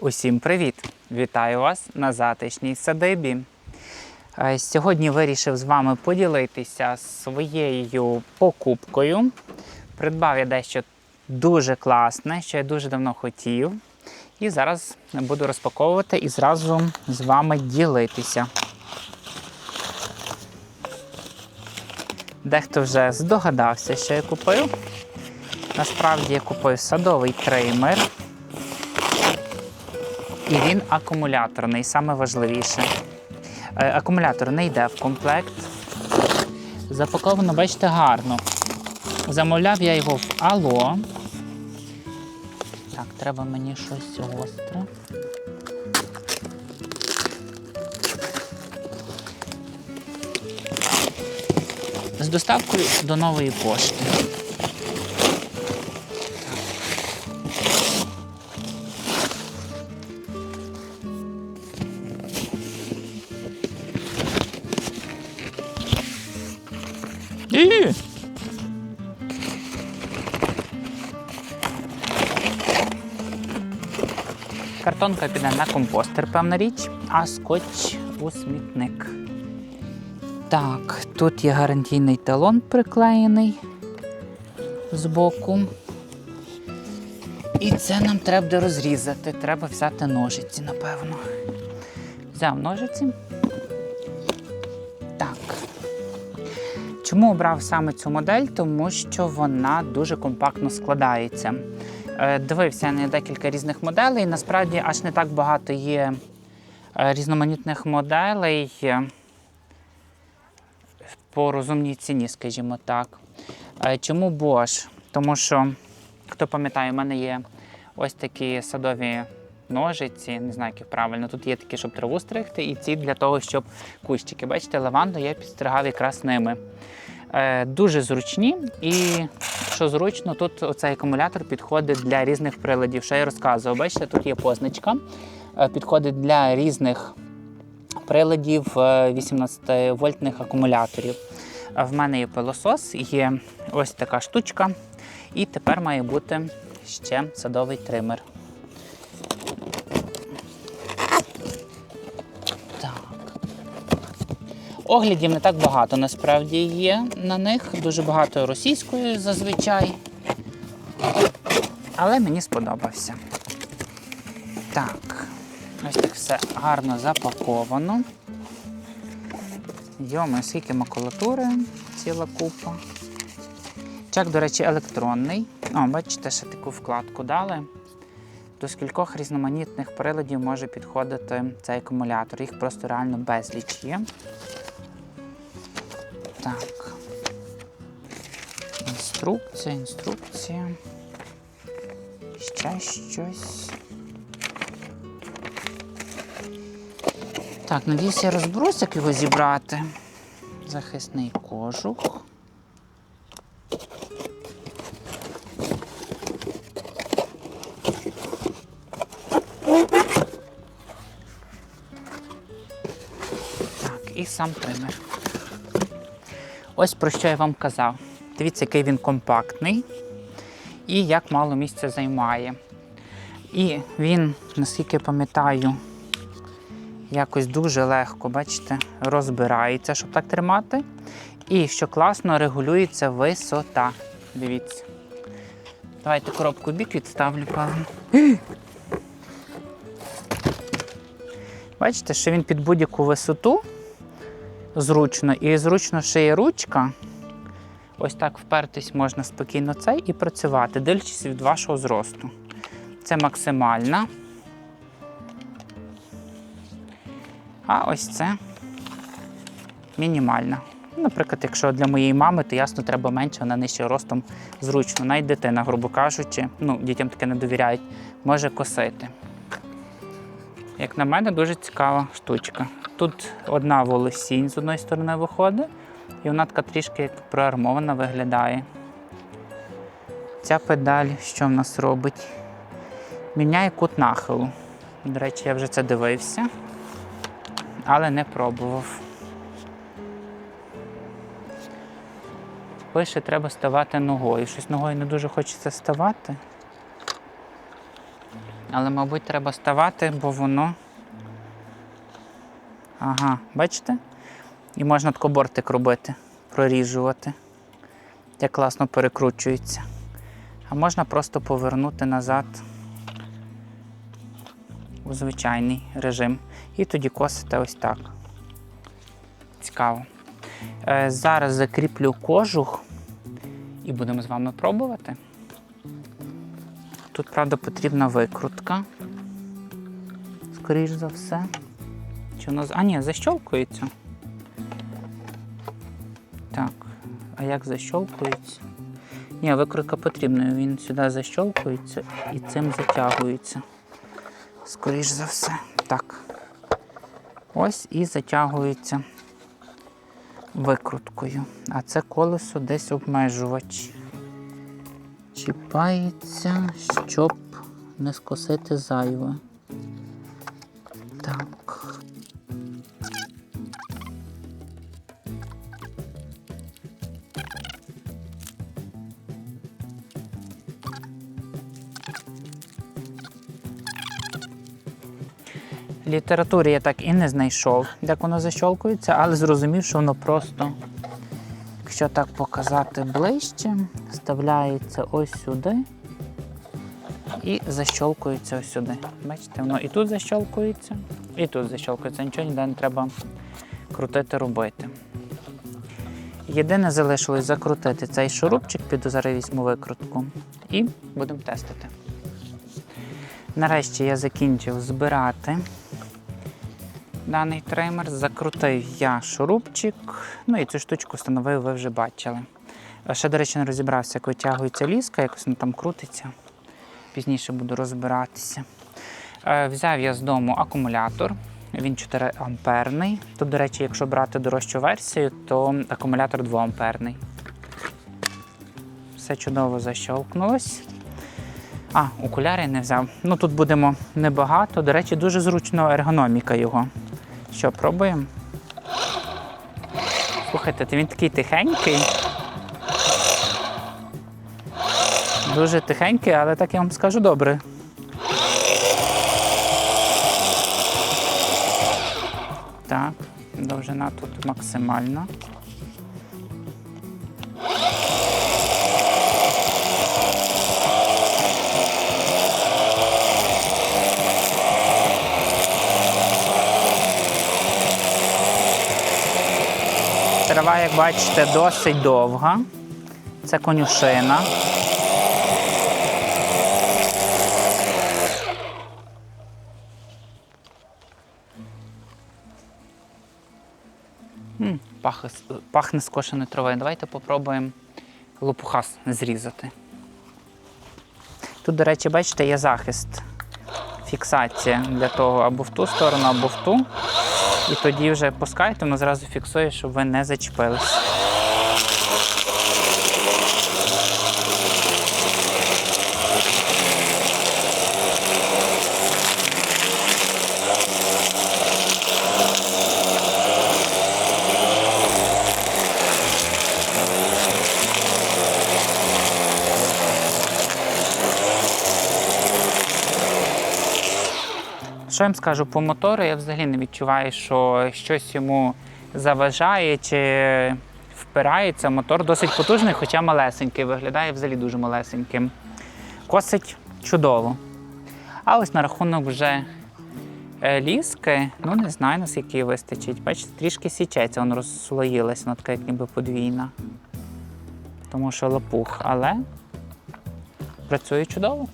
Усім привіт! Вітаю вас на затишній садибі. Е, Сьогодні вирішив з вами поділитися своєю покупкою. Придбав я дещо дуже класне, що я дуже давно хотів. І зараз буду розпаковувати і зразу з вами ділитися. Дехто вже здогадався, що я купив. Насправді я купив садовий треймер. І він акумуляторний, саме важливіше. Е, Акумулятор не йде в комплект. Запаковано, бачите, гарно. Замовляв я його в Ало. Так, треба мені щось гостре. З доставкою до нової пошти. Картонка піде на компостер, певна річ, а скотч у смітник. Так, тут є гарантійний талон приклеєний збоку. І це нам треба розрізати. Треба взяти ножиці, напевно. Взяв ножиці. Так. Чому обрав саме цю модель? Тому що вона дуже компактно складається. Е, Дивився на декілька різних моделей. Насправді аж не так багато є е, різноманітних моделей е, по розумній ціні, скажімо так. Чому Bosch? Тому що, хто пам'ятає, у мене є ось такі садові ножиці, не знаю, як правильно. Тут є такі, щоб траву стригти, і ці для того, щоб кущики. Бачите, лаванду я підстригав якраз ними. Е, Дуже зручні і що зручно, тут оцей акумулятор підходить для різних приладів. Що я розказував, бачите, тут є позначка, е, підходить для різних приладів 18-вольтних акумуляторів. В мене є пилосос, є ось така штучка, і тепер має бути ще садовий тример. Оглядів не так багато насправді є на них. Дуже багато російської зазвичай. Але мені сподобався. Так, ось так все гарно запаковано. Йоми, скільки макулатури, ціла купа. Чек, до речі, електронний. О, бачите, ще таку вкладку дали. До скількох різноманітних приладів може підходити цей акумулятор. Їх просто реально безліч є. Так. Інструкція, інструкція. Ще щось. Так, надіюсь, я розберусь, як його зібрати. Захисний кожух. Так, і сам тример. Ось про що я вам казав. Дивіться, який він компактний і як мало місця займає. І він, наскільки пам'ятаю, якось дуже легко, бачите, розбирається, щоб так тримати. І що класно, регулюється висота. Дивіться. Давайте коробку в бік відставлю, певно. Бачите, що він під будь-яку висоту зручно. І зручно ще є ручка. Ось так впертись можна спокійно цей і працювати, дивлячись від вашого зросту. Це максимальна. А ось це мінімальна. Наприклад, якщо для моєї мами, то ясно, треба менше, вона нижче ростом зручно. Навіть дитина, грубо кажучи, ну, дітям таке не довіряють, може косити. Як на мене, дуже цікава штучка. Тут одна волосінь з одної сторони виходить, і вона така трішки як проармована виглядає. Ця педаль, що в нас робить? Міняє кут нахилу. До речі, я вже це дивився, але не пробував. Пише, треба ставати ногою. Щось ногою не дуже хочеться ставати. Але, мабуть, треба ставати, бо воно. Ага, бачите? І можна тако бортик робити, проріжувати. Як класно перекручується. А можна просто повернути назад у звичайний режим. І тоді косите ось так. Цікаво. Е, зараз закріплю кожух і будемо з вами пробувати. Тут, правда, потрібна викрутка. Скоріш за все. Чи воно. А, ні, защолкується. Так. А як защолкується? Ні, викрутка потрібна. Він сюди защолкується і цим затягується. Скоріш за все. Так. Ось і затягується викруткою. А це колесо десь обмежувач. Чіпається, щоб не скосити зайве. Так. Літературі я так і не знайшов, як воно защолкується, але зрозумів, що воно просто, якщо так показати ближче, вставляється ось сюди і защолкується ось сюди. Бачите, воно і тут защолкується, і тут защолкується. Нічого ніде не треба крутити, робити. Єдине залишилось закрутити цей шурупчик, піду зараз викрутку і будемо тестити. Нарешті я закінчив збирати даний тример. Закрутив я шурупчик, ну і цю штучку встановив, ви вже бачили. Ще, до речі, не розібрався, як витягується ліска, якось воно там крутиться. Пізніше буду розбиратися. Е, Взяв я з дому акумулятор. Він 4 амперний. Тут, до речі, якщо брати дорожчу версію, то акумулятор 2 амперний. Все чудово защовкнулось. А, окуляри не взяв. Ну тут будемо небагато. До речі, дуже зручно ергономіка його. Що, пробуємо? Слухайте, він такий тихенький. Дуже тихенький, але так я вам скажу добре. Так, довжина тут максимальна. Трава, як бачите, досить довга. Це конюшина. Пахне, пахне скошеною травою. Давайте попробуємо лопуха зрізати. Тут, до речі, бачите, є захист. Фіксація для того або в ту сторону, або в ту. І тоді вже пускайте, воно зразу фіксує, щоб ви не зачепились. Що я вам скажу по мотору, я взагалі не відчуваю, що щось йому заважає чи впирається. Мотор досить потужний, хоча малесенький. Виглядає взагалі дуже малесеньким. Косить чудово. А ось на рахунок вже е, ліски, ну не знаю, наскільки її вистачить. Бачите, трішки січеться, воно розслоїлась, вона така як ніби подвійна. Тому що лопух, але працює чудово.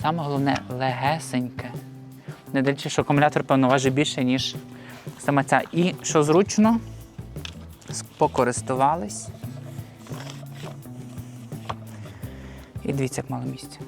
Саме головне легесеньке. Не дивлячись, що акумулятор, певно, важить більше, ніж саме ця. І що зручно, покористувались. І дивіться, як мало місця.